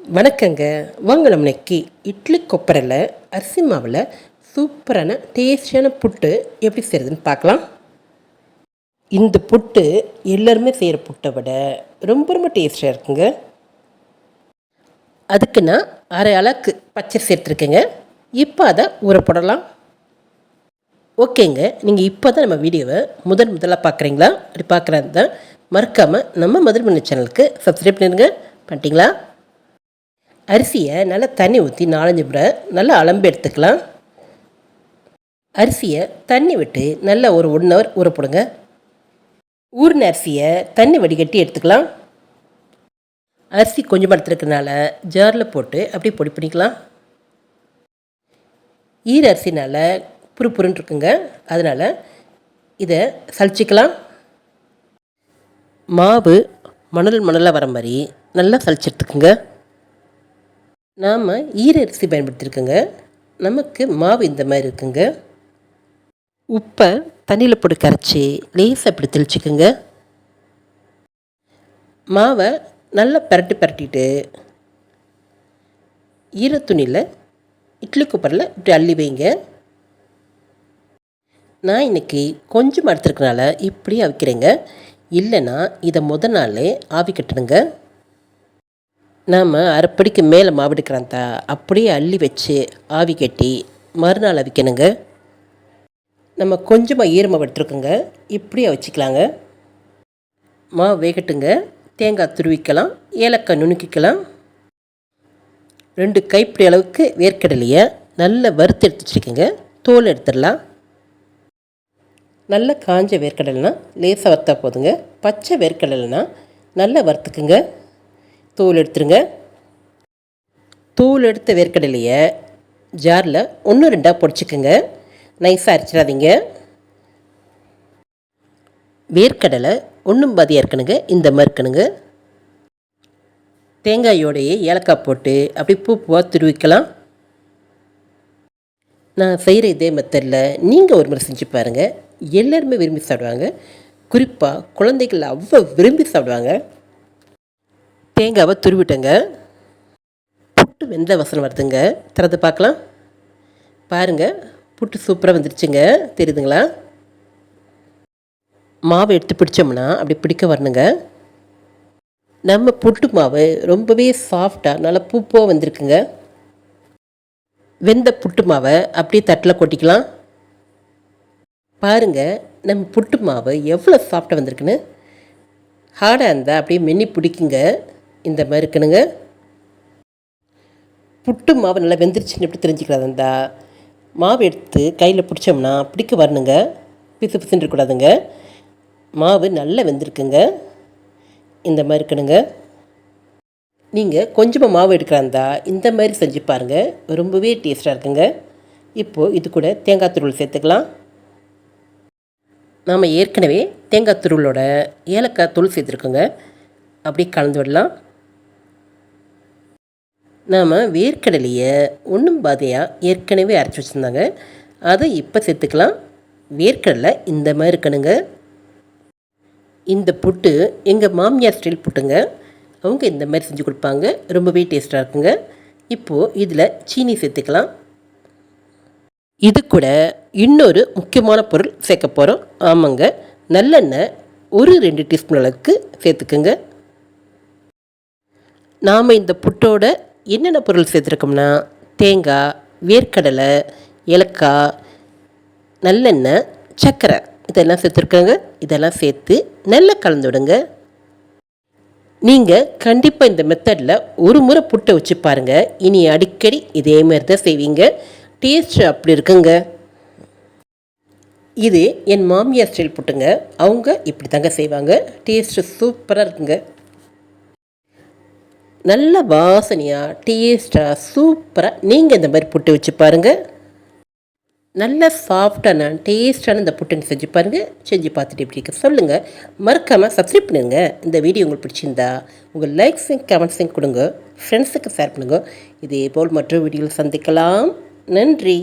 வணக்கங்க. வாங்க நம்ம இன்னைக்கு இட்லி கொப்பரையில் அரிசி மாவில் சூப்பரான டேஸ்டியான புட்டு எப்படி செய்கிறதுன்னு பார்க்கலாம். இந்த புட்டு எல்லாருமே செய்கிற புட்டை விட ரொம்ப ரொம்ப டேஸ்டியாக இருக்குங்க. அதுக்கு நான் அரை அளவுக்கு பச்சை சேர்த்துருக்கேங்க. இப்போ அதை ஊற போடலாம். ஓகேங்க. நீங்கள் இப்போ தான் நம்ம வீடியோவை முதன் முதலாக பார்க்குறீங்களா? அப்படி பார்க்குறது தான் மறக்காமல் நம்ம மதுரை சேனலுக்கு சப்ஸ்கிரைப் பண்ணிடுங்க. பண்ணிட்டீங்களா? அரிசியை நல்லா தண்ணி ஊற்றி நாலஞ்சு முறை நல்லா அலம்பு எடுத்துக்கலாம். அரிசியை தண்ணி விட்டு நல்லா ஒரு ஒன் ஹவர் ஊற போடுங்க. ஊறின அரிசியை தண்ணி வடிகட்டி எடுத்துக்கலாம். அரிசி கொஞ்சம் எடுத்துருக்கனால ஜாரில் போட்டு அப்படியே பொடி பண்ணிக்கலாம். ஈர அரிசினால் புருப்புருன்னு இருக்குங்க. அதனால் இதை சலிச்சிக்கலாம் மாவு மணல் மணலாக வர மாதிரி நல்லா சலிச்சு எடுத்துக்குங்க நாம் ஈர அரிசி பயன்படுத்தியிருக்கோங்க நமக்கு மாவு இந்த மாதிரி இருக்குங்க. உப்பை தண்ணியில் போட்டு கரைச்சி லேசாக இப்படி தெளிச்சுக்குங்க. மாவை நல்லா பரட்டி பரட்டிட்டு ஈரத்துணியில் இட்லி குப்பரில் இப்படி அள்ளி வைங்க. நான் இன்றைக்கி கொஞ்சம் எடுத்துருக்கனால இப்படி அவிக்கிறேங்க. இல்லைன்னா இதை முத நாளே ஆவி கட்டணுங்க. நாம் அரைப்படிக்கு மேலே மாவு எடுக்கிறாந்தா அப்படியே அள்ளி வச்சு ஆவி கட்டி மறுநாள் அவிக்கணுங்க நம்ம கொஞ்சமாக ஈரமாக எடுத்துருக்கோங்க. இப்படியே வச்சுக்கலாங்க. மாவு வேகட்டுங்க. தேங்காய் துருவிக்கலாம். ஏலக்காய் நுணுக்கிக்கலாம். ரெண்டு கைப்பிடி அளவுக்கு வேர்க்கடலையை நல்லா வறுத்து எடுத்து வச்சுக்கோங்க தோல் எடுத்துடலாம். நல்ல காஞ்ச வேர்க்கடலைனா லேசாக வறுத்தா போதுங்க. பச்சை வேர்க்கடலைனா நல்லா வறுத்துக்குங்க. தோல் எடுத்துருங்க. தோல் எடுத்த வேர்க்கடலையை ஜாரில் ஒன்று ரெண்டாக பொடிச்சுக்குங்க. நைஸாக அரைச்சிடாதீங்க. வேர்க்கடலை ஒன்றும் பாதியாக இருக்கணுங்க இந்த மாதிரி இருக்கணுங்க. தேங்காயோடையே ஏலக்காய் போட்டு அப்படி பூ பூவாக துருவிக்கலாம். நான் செய்கிற இதே மெத்தடில் நீங்கள் ஒரு முறை செஞ்சு பாருங்கள் எல்லாருமே விரும்பி சாப்பிடுவாங்க. குறிப்பாக குழந்தைகள் அவ்வளோ விரும்பி சாப்பிடுவாங்க. தேங்காவை துருவிட்டேங்க. புட்டு வெந்த வசனம் வருதுங்க. திறந்து பார்க்கலாம். பாருங்கள் புட்டு சூப்பராக வந்துருச்சுங்க. தெரியுதுங்களா? மாவை எடுத்து பிடிச்சோம்னா அப்படி பிடிக்க வரணுங்க. நம்ம புட்டு மாவு ரொம்பவே சாஃப்டாக நல்லா பூப்பாக வந்திருக்குங்க. வெந்த புட்டு மாவை அப்படியே தட்டில் கொட்டிக்கலாம். பாருங்கள் நம்ம புட்டு மாவு எவ்வளோ சாஃப்டாக வந்திருக்குன்னு. ஹார்டாக இருந்தால் அப்படியே மென்னி பிடிக்குங்க. இந்த மாதிரி இருக்கணுங்க. புட்டு மாவு நல்லா வெந்துருச்சுன்னு எப்படி தெரிஞ்சுக்கிறதா மாவு எடுத்து கையில் பிடிச்சோம்னா பிடிக்க வரணுங்க. பிசு பிசுன்னு இருக்கக்கூடாதுங்க மாவு நல்லா வெந்திருக்குங்க. இந்த மாதிரி இருக்கணுங்க. நீங்கள் கொஞ்சமாக மாவு எடுக்கிறாந்தா இந்த மாதிரி செஞ்சு பாருங்கள் ரொம்பவே டேஸ்ட்டாக இருக்குங்க. இப்போது இது கூட தேங்காய் துருள் சேர்த்துக்கலாம். நாம் ஏற்கனவே தேங்காய் துருளோட ஏலக்காய் தூள் சேர்த்துருக்கோங்க. அப்படியே கலந்து விடலாம். நாம் வேர்க்கடலையை ஒன்றும் பாதையாக ஏற்கனவே அரைச்சி வச்சுருந்தாங்க. அதை இப்போ சேர்த்துக்கலாம். வேர்க்கடலை இந்த மாதிரி இருக்கணுங்க. இந்த புட்டு எங்கள் மாமியார் ஸ்டைல் புட்டுங்க. அவங்க இந்த மாதிரி செஞ்சு கொடுப்பாங்க. ரொம்பவே டேஸ்ட்டாக இருக்குங்க. இப்போது இதில் சீனி சேர்த்துக்கலாம். இது கூட இன்னொரு முக்கியமான பொருள் சேர்க்க போகிறோம் ஆமாங்க. நல்லெண்ணெய் ஒரு ரெண்டு டீஸ்பூன் அளவுக்கு சேர்த்துக்குங்க. நாம் இந்த புட்டோட என்னென்ன பொருள் சேர்த்துருக்கோம்னா தேங்காய் வேர்க்கடலை ஏலக்காய் நல்லெண்ணெய் சர்க்கரை. இதெல்லாம் சேர்த்துருக்காங்க. இதெல்லாம் சேர்த்து நல்லா கலந்து விடுங்க. நீங்கள் கண்டிப்பாக இந்த மெத்தடில் ஒரு முறை புட்டை வச்சு பாருங்கள் இனி அடிக்கடி இதே மாதிரி தான் செய்வீங்க. டேஸ்ட் அப்படி இருக்குங்க. இது என் மாமியார் ஸ்டைல் புட்டுங்க. அவங்க இப்படி தாங்க செய்வாங்க. டேஸ்ட்டு சூப்பராக இருக்குங்க. நல்ல வாசனையாக டேஸ்ட்டாக சூப்பராக நீங்கள் இந்த மாதிரி புட்டு வச்சு பாருங்கள் நல்ல சாஃப்டான டேஸ்டான இந்த புட்டு செஞ்சு பாருங்கள் செஞ்சு பார்த்துட்டு எப்படி இருக்க சொல்லுங்கள் மறக்காமல் சப்ஸ்கிரைப் பண்ணுங்க. இந்த வீடியோ உங்களுக்கு பிடிச்சிருந்தா உங்கள் லைக்ஸையும் கமெண்ட்ஸையும் கொடுங்க. ஃப்ரெண்ட்ஸுக்கு ஷேர் பண்ணுங்கள் இதே போல் மற்ற வீடியோவில் சந்திக்கலாம். நன்றி.